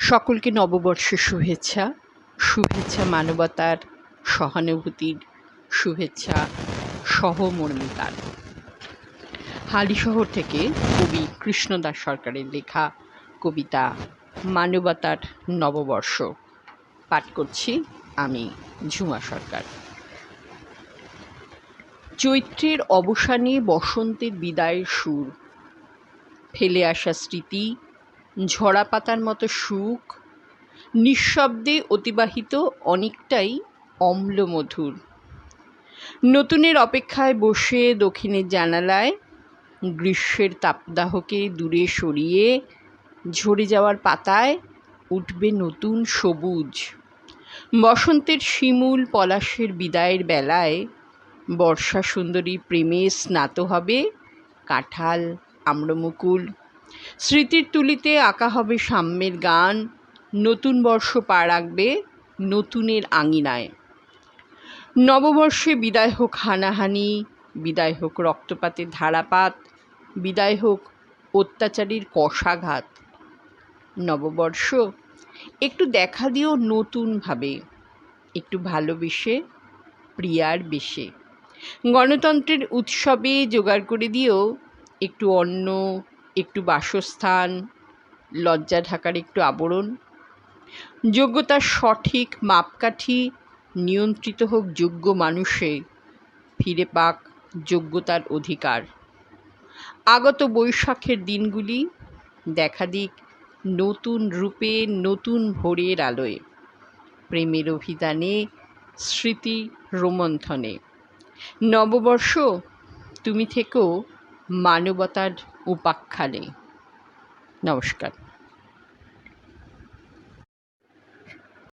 সকলকে নববর্ষের শুভেচ্ছা শুভেচ্ছা মানবতার সহানুভূতির শুভেচ্ছা সহমর্মিতার হালিশহর থেকে কবি কৃষ্ণদাস সরকারের লেখা কবিতা মানবতার নববর্ষ। পাঠ করছি আমি ঝুমা সরকার। চৈত্রের অবসানে বসন্তের বিদায়ের সুর। ফেলে আসা স্মৃতি ঝরা পাতার মতো সুখ, নিঃশব্দে অতিবাহিত অনেকটাই অম্লমধুর। নতুনের অপেক্ষায় বসে দক্ষিণের জানালায় গ্রীষ্মের তাপদাহকে দূরে সরিয়ে ঝরে যাওয়ার পাতায় উঠবে নতুন সবুজ। বসন্তের শিমুল পলাশের বিদায়ের বেলায় বর্ষা সুন্দরী প্রেমে স্নাত হবে কাঁঠাল, আম্রমুকুল স্মৃতির তুলিতে আঁকা হবে সাম্যের গান, নতুন বর্ষ পা রাখবে নতুনের আঙিনায়। নববর্ষে বিদায় হোক হানাহানি, বিদায় হোক রক্তপাতের ধারাপাত, বিদায় হোক অত্যাচারীর কষাঘাত। নববর্ষ, একটু দেখা দিও নতুনভাবে, একটু ভালোবেসে, প্রিয়ার বেশে। গণতন্ত্রের উৎসবে জোগাড় করে দিও একটু একটু বাসস্থান, লজ্জা ঢাকার একটু আবরণ। যোগ্যতার সঠিক, মাপকাঠি, নিয়ন্ত্রিত হোক যোগ্য মানুষে, ফিরে পাক যোগ্যতার অধিকার। আগত বৈশাখের দিনগুলি দেখা দিক নতুন রূপে, নতুন ভোরের আলোয়। প্রেমের অভিধানে, স্মৃতি রোমন্থনে। নববর্ষ, তুমি থেকেও মানবতার উপাখ্যানে নমস্কার।